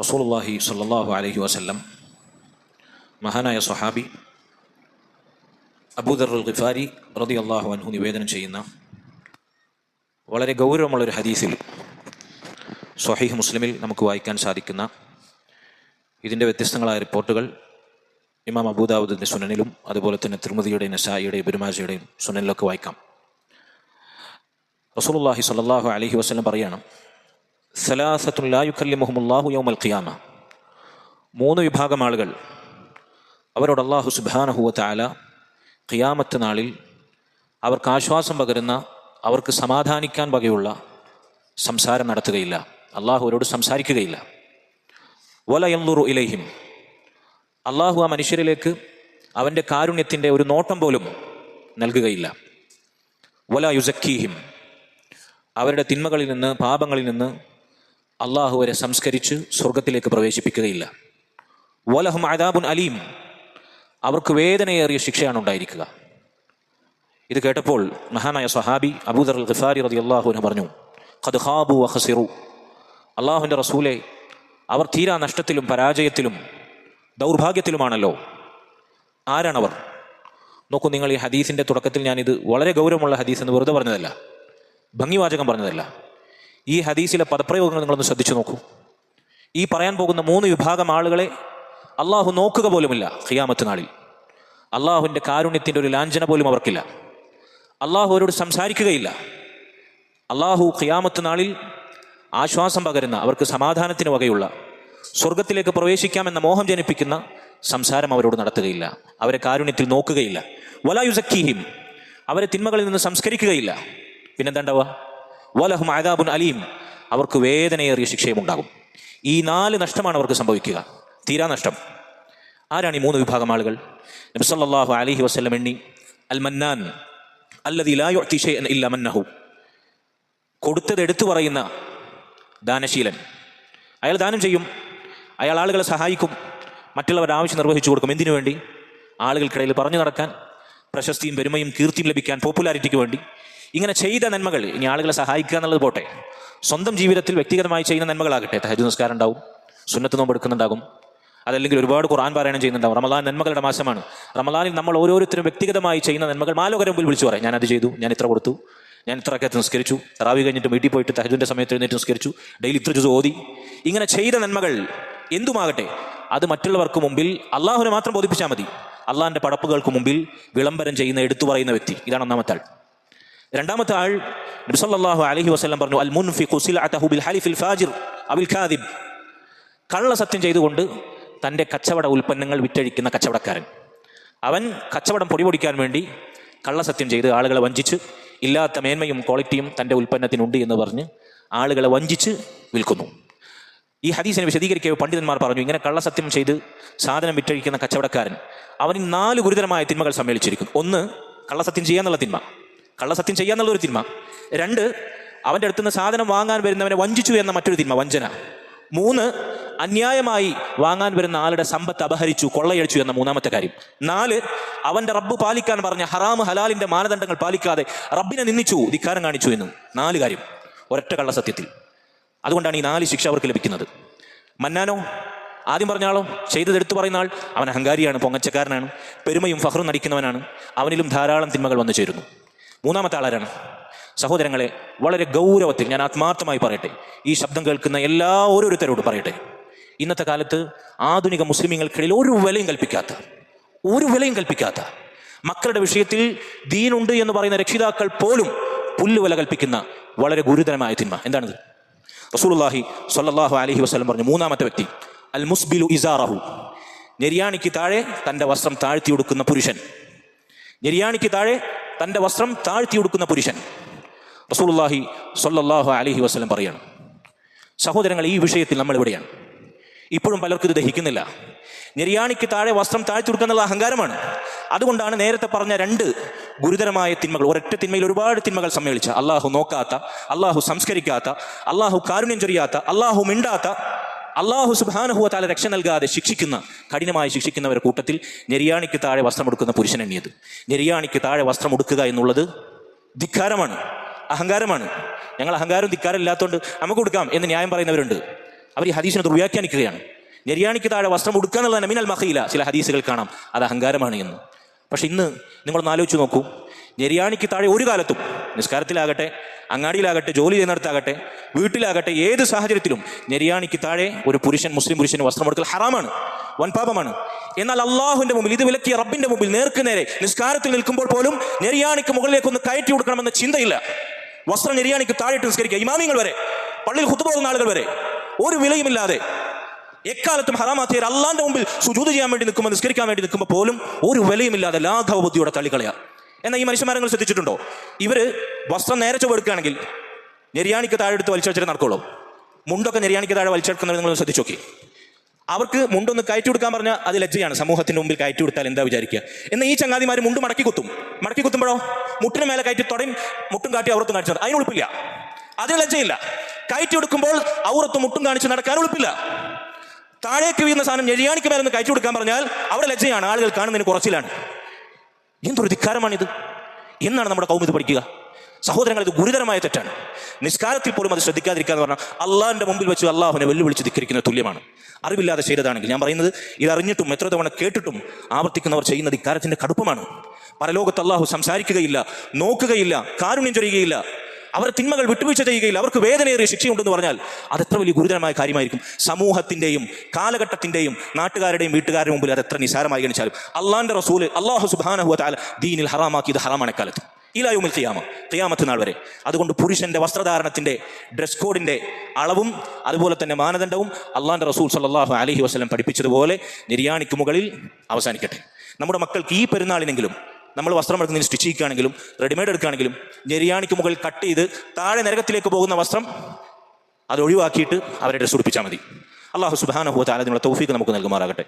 റസൂലുള്ളാഹി സ്വല്ലല്ലാഹു അലൈഹി വസല്ലം മഹാനായ സ്വഹാബി അബൂദർ അൽ ഖിഫാരി റതി അള്ളാഹു അൻഹു നിവേദനം ചെയ്യുന്ന വളരെ ഗൗരവമുള്ളൊരു ഹദീസിൽ സ്വഹീഹ് മുസ്ലിമിൽ നമുക്ക് വായിക്കാൻ സാധിക്കുന്ന ഇതിന്റെ വ്യത്യസ്തങ്ങളായ റിപ്പോർട്ടുകൾ ഇമാം അബൂദാവുദിന്റെ സുനനിലും അതുപോലെ തന്നെ തിരുമതിയുടെയും നസായിയുടെയും ബിരുമാജയുടെയും സുനനിലൊക്കെ വായിക്കാം. റസൂലുള്ളാഹി സ്വല്ലല്ലാഹു അലൈഹി വസല്ലം പറയാണ് സലാസത്തുൻ ലാ യുക്കല്ലിമുഹുമുല്ലാഹു യൗമൽ ഖിയാമ. മൂന്ന് വിഭാഗം ആളുകൾ. അവരോട് അള്ളാഹു സുബ്ഹാനഹു വതആല ഖിയാമത്ത് നാളിൽ അവർക്ക് ആശ്വാസം പകരുന്ന അവർക്ക് സമാധാനിക്കാൻ വകയുള്ള സംസാരം നടത്തുകയില്ല. അള്ളാഹു അവരോട് സംസാരിക്കുകയില്ല. വല യൻളുറു ഇലൈഹിം. അള്ളാഹു ആ മനുഷ്യരിലേക്ക് അവന്റെ കാരുണ്യത്തിന്റെ ഒരു നോട്ടം പോലും നൽകുകയില്ല. വല യുസക്കീഹിം അവരുടെ തിന്മകളിൽ നിന്ന് പാപങ്ങളിൽ നിന്ന് അള്ളാഹു അവരെ സംസ്കരിച്ച് സ്വർഗത്തിലേക്ക് പ്രവേശിപ്പിക്കുകയില്ല. വലഹും അദാബുൻ അലീം. അവർക്ക് വേദനയേറിയ ശിക്ഷയാണ് ഉണ്ടായിരിക്കുക. ഇത് കേട്ടപ്പോൾ മഹാനായ സഹാബി അബൂദർ അൽ ഖിഫാരി റതി അള്ളാഹുവിന് പറഞ്ഞു ഖദ് ഖാബു വഹസിറു അള്ളാഹുവിന്റെ റസൂലെ അവർ തീരാ നഷ്ടത്തിലും പരാജയത്തിലും ദൗർഭാഗ്യത്തിലുമാണല്ലോ. ആരാണവർ? നോക്കൂ നിങ്ങൾ ഈ ഹദീസിന്റെ തുടക്കത്തിൽ ഞാനിത് വളരെ ഗൗരവമുള്ള ഹദീസ് എന്ന് വെറുതെ പറഞ്ഞതല്ല ഭംഗിവാചകം പറഞ്ഞതല്ല. ഈ ഹദീസിലെ പദപ്രയോഗങ്ങൾ നിങ്ങളൊന്ന് ശ്രദ്ധിച്ചു നോക്കൂ. ഈ പറയാൻ പോകുന്ന മൂന്ന് വിഭാഗം ആളുകളെ അള്ളാഹു നോക്കുക പോലുമില്ല ഖിയാമത്ത് നാളിൽ. അള്ളാഹുവിന്റെ കാരുണ്യത്തിന്റെ ഒരു ലാഞ്ചന പോലും അവർക്കില്ല. അള്ളാഹു അവരോട് സംസാരിക്കുകയില്ല. അള്ളാഹു ഖിയാമത്ത് നാളിൽ ആശ്വാസം പകരുന്ന അവർക്ക് സമാധാനത്തിന് വകയുള്ള സ്വർഗത്തിലേക്ക് പ്രവേശിക്കാമെന്ന മോഹം ജനിപ്പിക്കുന്ന സംസാരം അവരോട് നടത്തുകയില്ല. അവരെ കാരുണ്യത്തിൽ നോക്കുകയില്ല. വലായുസക്കീഹിം അവരെ തിന്മകളിൽ നിന്ന് സംസ്കരിക്കുകയില്ല. പിന്നെന്താണ്ടാവുക വലഹും ആദാബുൻ അലീം. അവർക്ക് വേദനയേറിയ ശിക്ഷയും ഉണ്ടാകും. ഈ നാല് നഷ്ടമാണ് അവർക്ക് സംഭവിക്കുക. തീരാ നഷ്ടം. ആരാണ് ഈ മൂന്ന് വിഭാഗം ആളുകൾ? നബിസല്ലാഹു അലഹി വസ്ലം എണ്ണി അൽ മന്നാൻ അല്ലതി ലാ യുഅ്തി ഷൈഅൻ ഇല്ല മന്നഹു. കൊടുത്തത് എടുത്തു പറയുന്ന ദാനശീലൻ. അയാൾ ദാനം ചെയ്യും അയാൾ ആളുകളെ സഹായിക്കും മറ്റുള്ളവരുടെ ആവശ്യം നിർവഹിച്ചു കൊടുക്കും. എന്തിനു വേണ്ടി? ആളുകൾക്കിടയിൽ പറഞ്ഞു നടക്കാൻ പ്രശസ്തിയും പെരുമയും കീർത്തിയും ലഭിക്കാൻ പോപ്പുലാരിറ്റിക്ക് വേണ്ടി. ഇങ്ങനെ ചെയ്ത നന്മകൾ ഇനി ആളുകളെ സഹായിക്കുക എന്നുള്ളത് പോട്ടെ. സ്വന്തം ജീവിതത്തിൽ വ്യക്തിഗതമായി ചെയ്യുന്ന നന്മകളാകട്ടെ തഹജ് നിസ്കാരം ഉണ്ടാവും സുന്നത്ത് നോമ്പ് എടുക്കുന്നുണ്ടാകും. അതല്ലെങ്കിൽ ഒരുപാട് ഖുർആൻ പാരായണം ചെയ്യുന്നുണ്ടാവും. റമലാൻ നന്മകളുടെ മാസമാണ്. റമലാനിൽ നമ്മൾ ഓരോരുത്തരും വ്യക്തിഗതമായി ചെയ്യുന്ന നന്മകൾ മാലോകരം മുമ്പിൽ വിളിച്ചു പറയാം. ഞാൻ അത് ചെയ്തു ഞാൻ ഇത്ര കൊടുത്തു ഞാൻ ഇത്ര ഒക്കെ നിസ്കരിച്ചു റാവി കഴിഞ്ഞിട്ട് വീട്ടിൽ പോയിട്ട് തഹജുവിന്റെ സമയത്ത് എഴുന്നേറ്റ് നിസ്കരിച്ചു ഡെയിലി ഇത്ര ജുസ് ഓതി. ഇങ്ങനെ ചെയ്ത നന്മകൾ എന്തുമാകട്ടെ അത് മറ്റുള്ളവർക്ക് മുമ്പിൽ അള്ളാഹുവിനെ മാത്രം ബോധിപ്പിച്ചാൽ മതി. അള്ളാഹിന്റെ പടപ്പുകൾക്ക് മുമ്പിൽ വിളംബരം ചെയ്യുന്ന എടുത്തു പറയുന്ന വ്യക്തി. ഇതാണ് ഒന്നാമത്തെ ആൾ. രണ്ടാമത്തെ ആൾ നബ്സല്ലാഹു അലഹി വസ്ലം പറഞ്ഞു അൽ മുൻഫിഖു സിലഅതഹു ബിൽ ഹലിഫിൽ ഫാജിർ അബിൽ ഖാദിബ്. കള്ള സത്യം ചെയ്തുകൊണ്ട് തന്റെ കച്ചവട ഉൽപ്പന്നങ്ങൾ വിറ്റഴിക്കുന്ന കച്ചവടക്കാരൻ. അവൻ കച്ചവടം പൊടിപൊടിക്കാൻ വേണ്ടി കള്ളസത്യം ചെയ്ത് ആളുകളെ വഞ്ചിച്ച് ഇല്ലാത്ത മേന്മയും ക്വാളിറ്റിയും തന്റെ ഉൽപ്പന്നത്തിനുണ്ട് എന്ന് പറഞ്ഞ് ആളുകളെ വഞ്ചിച്ച് വിൽക്കുന്നു. ഈ ഹദീസിനെ വിശദീകരിക്കുക പണ്ഡിതന്മാർ പറഞ്ഞു ഇങ്ങനെ കള്ളസത്യം ചെയ്ത് സാധനം വിറ്റഴിക്കുന്ന കച്ചവടക്കാരൻ അവന് നാല് ഗുരുതരമായ തിന്മകൾ സമ്മേളിച്ചിരിക്കുന്നു. ഒന്ന് കള്ളസത്യം ചെയ്യാന്നുള്ള തിന്മ. കള്ളസത്യം ചെയ്യാന്നുള്ള ഒരു തിന്മ. രണ്ട് അവന്റെ അടുത്തുനിന്ന് സാധനം വാങ്ങാൻ വരുന്നവനെ വഞ്ചിച്ചു എന്ന മറ്റൊരു തിന്മ വഞ്ചന. മൂന്ന് അന്യായമായി വാങ്ങാൻ വരുന്ന ആളുടെ സമ്പത്ത് അപഹരിച്ചു കൊള്ളയടിച്ചു എന്ന മൂന്നാമത്തെ കാര്യം. നാല് അവന്റെ റബ്ബ് പാലിക്കാൻ പറഞ്ഞ ഹറാം ഹലാലിന്റെ മാനദണ്ഡങ്ങൾ പാലിക്കാതെ റബ്ബിനെ നിന്ദിച്ചു ധിക്കാരം കാണിച്ചു എന്നും. നാല് കാര്യം ഒരൊറ്റ കള്ളസത്യത്തിൽ അതുകൊണ്ടാണ് ഈ നാല് ശിക്ഷ അവർക്ക് ലഭിക്കുന്നത്. മന്നാനോ ആദ്യം പറഞ്ഞാളോ ചെയ്തത് എടുത്തു പറയുന്ന ആൾ അവൻ അഹങ്കാരിയാണ് പൊങ്ങച്ചക്കാരനാണ് പെരുമയും ഫഹറും നടിക്കുന്നവനാണ് അവനിലും ധാരാളം തിന്മകൾ വന്നു ചേരുന്നു. മൂന്നാമത്തെ ആളാരാണ്? സഹോദരങ്ങളെ വളരെ ഗൗരവത്തിൽ ഞാൻ ആത്മാർത്ഥമായി പറയട്ടെ. ഈ ശബ്ദം കേൾക്കുന്ന എല്ലാ ഓരോരുത്തരോട് പറയട്ടെ. ഇന്നത്തെ കാലത്ത് ആധുനിക മുസ്ലിമീങ്ങൾക്കിടയിൽ ഒരു വിലയും കൽപ്പിക്കാത്ത ഒരു വിലയും കൽപ്പിക്കാത്ത മക്കളുടെ വിഷയത്തിൽ ദീനുണ്ട് എന്ന് പറയുന്ന രക്ഷിതാക്കൾ പോലും പുല്ലുവില കൽപ്പിക്കുന്ന വളരെ ഗുരുതരമായ തിന്മ. എന്താണിത്? റസൂലുള്ളാഹി സ്വല്ലല്ലാഹു അലൈഹി വസല്ലം പറഞ്ഞു മൂന്നാമത്തെ വ്യക്തി അൽ മുസ്ബിലു ഇസാറഹു. നെരിയാണിക്ക് താഴെ തന്റെ വസ്ത്രം താഴ്ത്തി കൊടുക്കുന്ന പുരുഷൻ. നെരിയാണിക്ക് താഴെ തന്റെ വസ്ത്രം താഴ്ത്തി കൊടുക്കുന്ന പുരുഷൻ. റസൂലുള്ളാഹി സൊല്ലാഹു അലഹി വസ്ലം പറയാണ് സഹോദരങ്ങൾ ഈ വിഷയത്തിൽ നമ്മൾ എവിടെയാണ് ഇപ്പോഴും പലർക്കും ഇത് ദഹിക്കുന്നില്ല. നിര്യാണിക്ക് താഴെ വസ്ത്രം താഴ്ത്തി കൊടുക്കുക അഹങ്കാരമാണ്. അതുകൊണ്ടാണ് നേരത്തെ പറഞ്ഞ രണ്ട് ഗുരുതരമായ തിന്മകൾ ഒരൊറ്റ തിന്മയിൽ ഒരുപാട് തിന്മകൾ സമ്മേളിച്ച. അള്ളാഹു നോക്കാത്ത അള്ളാഹു സംസ്കരിക്കാത്ത അള്ളാഹു കാരുണ്യം ചൊരിയാത്ത അള്ളാഹു മിണ്ടാത്ത അള്ളാഹു സുബാനുഹുവ താല രക്ഷ നൽകാതെ ശിക്ഷിക്കുന്ന കഠിനമായി ശിക്ഷിക്കുന്നവരുടെ കൂട്ടത്തിൽ നെരിയാണിക്ക് താഴെ വസ്ത്രം എടുക്കുന്ന പുരുഷൻ എണ്ണിയത് നെരിയാണിക്ക് താഴെ വസ്ത്രം എടുക്കുക എന്നുള്ളത് ധിക്കാരമാണ് അഹങ്കാരമാണ്. ഞങ്ങൾ അഹങ്കാരം ധിക്കാരം ഇല്ലാത്തതുകൊണ്ട് നമുക്ക് കൊടുക്കാം എന്ന് ന്യായം പറയുന്നവരുണ്ട്. അവർ ഈ ഹദീസിനെ ദുർവ്യാഖ്യാനിക്കുകയാണ്. നെരിയാണിക്ക് താഴെ വസ്ത്രം ഉടുക്കുക എന്നുള്ളത് മിനൽ മഹയില ചില ഹദീസുകൾ കാണാം. അത് അഹങ്കാരമാണ് എന്ന്. പക്ഷെ ഇന്ന് നിങ്ങളൊന്ന് ആലോചിച്ച് നോക്കൂ. നെരിയാണിക്ക് താഴെ ഒരു കാലത്തും നിസ്കാരത്തിലാകട്ടെ അങ്ങാടിയിലാകട്ടെ ജോലി ചെയ്യുന്നിടത്താകട്ടെ വീട്ടിലാകട്ടെ ഏത് സാഹചര്യത്തിലും ഞെരിയാണിക്ക് താഴെ ഒരു പുരുഷൻ മുസ്ലിം പുരുഷന് വസ്ത്രം കൊടുക്കൽ ഹറാമാണ് വൻപാപമാണ്. എന്നാൽ അള്ളാഹുവിന്റെ മുമ്പിൽ ഇത് വിലക്കിയ റബ്ബിന്റെ മുമ്പിൽ നേർക്ക് നേരെ നിസ്കാരത്തിൽ നിൽക്കുമ്പോൾ പോലും നെരിയാണിക്ക് മുകളിലേക്ക് ഒന്ന് കയറ്റി കൊടുക്കണമെന്ന ചിന്തയില്ല. വസ്ത്രം നെരിയാണിക്ക് താഴെയിട്ട് നിസ്കരിക്കുക ഇമാമിങ്ങൾ വരെ പള്ളിയിൽ കുത്തുപോകുന്ന ആളുകൾ വരെ ഒരു വിലയുമില്ലാതെ എക്കാലത്തും ഹറാമാത്തിയർ അള്ളാന്റെ മുമ്പിൽ സുജൂത് ചെയ്യാൻ വേണ്ടി നിൽക്കുമ്പോൾ നിസ്കരിക്കാൻ വേണ്ടി നിൽക്കുമ്പോൾ പോലും ഒരു വിലയുമില്ലാതെ ലാഘവ ബുദ്ധിയോടെ എന്നാൽ ഈ മനുഷ്യന്മാരെ നിങ്ങൾ ശ്രദ്ധിച്ചിട്ടുണ്ടോ? ഇവർ വസ്ത്രം നേരെ ചുവടുക്കുകയാണെങ്കിൽ നെരിയാണിക്ക് താഴെ എടുത്ത് വലിച്ചടിച്ചിട്ട് നടക്കുള്ളൂ മുണ്ടൊക്കെ നെരിയാണിക്ക് താഴെ വലിച്ചെടുക്കുന്നത് നിങ്ങൾ ശ്രദ്ധിച്ചു നോക്കി. അവർക്ക് മുണ്ടൊന്ന് കയറ്റി കൊടുക്കാൻ പറഞ്ഞാൽ അത് ലജ്ജയാണ്. സമൂഹത്തിന്റെ മുമ്പിൽ കയറ്റി കൊടുത്താൽ എന്താ വിചാരിക്കുക? എന്നാൽ ഈ ചങ്ങാതിമാർ മുണ്ട് മടക്കി കുത്തും. മടക്കി കുത്തുമ്പോഴോ? മുട്ടിന് മേലെ കയറ്റി തുടയും മുട്ടും കാട്ടി ഔറത്തും കാണിച്ചു അതിന് ഉളുപ്പില്ല. അതിന് ലജ്ജയില്ല. കയറ്റി കൊടുക്കുമ്പോൾ ഔറത്തും മുട്ടും കാണിച്ച് നടക്കാൻ ഉളുപ്പില്ല. താഴേക്ക് വീഴുന്ന സാധനം ഞെരിയാണിക്ക് മേലെ കയറ്റി കൊടുക്കാൻ പറഞ്ഞാൽ അവിടെ ലജ്ജയാണ്. ആളുകൾ കാണുന്നതിന് കുറച്ചിലാണ്. എന്തൊരു ധിക്കാരമാണിത്? എന്നാണ് നമ്മുടെ കൗമിത് പഠിക്കുക. സഹോദരങ്ങൾ ഇത് ഗുരുതരമായ തെറ്റാണ്. നിസ്കാരത്തിൽ പോലും അത് ശ്രദ്ധിക്കാതിരിക്കുക എന്ന് പറഞ്ഞാൽ അള്ളാഹിന്റെ മുമ്പിൽ വെച്ച് അള്ളാഹുവിനെ വെല്ലുവിളിച്ച് ധിക്കരിക്കുന്ന തുല്യമാണ്. അറിവില്ലാതെ ചെയ്തതാണെങ്കിൽ ഞാൻ പറയുന്നത് ഇത് അറിഞ്ഞിട്ടും എത്ര തവണ കേട്ടിട്ടും ആവർത്തിക്കുന്നവർ ചെയ്യുന്ന ധിക്കാരത്തിന്റെ കടുപ്പമാണ്. പരലോകത്ത് അള്ളാഹു സംസാരിക്കുകയില്ല നോക്കുകയില്ല കാരുണ്യം ചൊരിയുകയില്ല അവർ തിന്മകൾ വിട്ടുവീഴ്ച ചെയ്യുകയില്ല അവർക്ക് വേദനയേറിയ ശിക്ഷയുണ്ടെന്ന് പറഞ്ഞാൽ അത് എത്ര വലിയ ഗുരുതരമായ കാര്യമായിരിക്കും. സമൂഹത്തിന്റെയും കാലഘട്ടത്തിന്റെയും നാട്ടുകാരുടെയും വീട്ടുകാരുടെ മുമ്പിൽ അത് എത്ര നിസാരമായി ഗണിച്ചാലും അള്ളാന്റെ റസൂൽ അള്ളാഹു സുബാനഹു താല ദീനിൽ ഹറാമാക്കിയത് ഹറാമാണ് കാലത്ത്. ഇലായുമിൽ തിയാമ തിയാമത്ത് നാൾ വരെ. അതുകൊണ്ട് പുരുഷന്റെ വസ്ത്രധാരണത്തിന്റെ ഡ്രസ് കോഡിന്റെ അളവും അതുപോലെ തന്നെ മാനദണ്ഡവും അള്ളാന്റെ റസൂൽ സല്ലാഹു അലഹി വസ്ലം പഠിപ്പിച്ചതുപോലെ നിര്യാണിക്ക് മുകളിൽ അവസാനിക്കട്ടെ. നമ്മുടെ മക്കൾക്ക് ഈ പെരുന്നാളിനെങ്കിലും നമ്മൾ വസ്ത്രം എടുക്കുന്നതിന് സ്റ്റിച്ച് ചെയ്യുകയാണെങ്കിലും റെഡിമെയ്ഡ് എടുക്കുകയാണെങ്കിലും ഞെരിയാണിക്ക് മുകളിൽ കട്ട് ചെയ്ത് താഴെ നരകത്തിലേക്ക് പോകുന്ന വസ്ത്രം അത് ഒഴിവാക്കിയിട്ട് അവരെ ഡ്രസ്സ് ഉടുപ്പിച്ചാൽ മതി. അള്ളാഹു സുബാനഹു താല അതിനുള്ള തൗഫീക്ക് നമുക്ക് നൽകുമാറാകട്ടെ.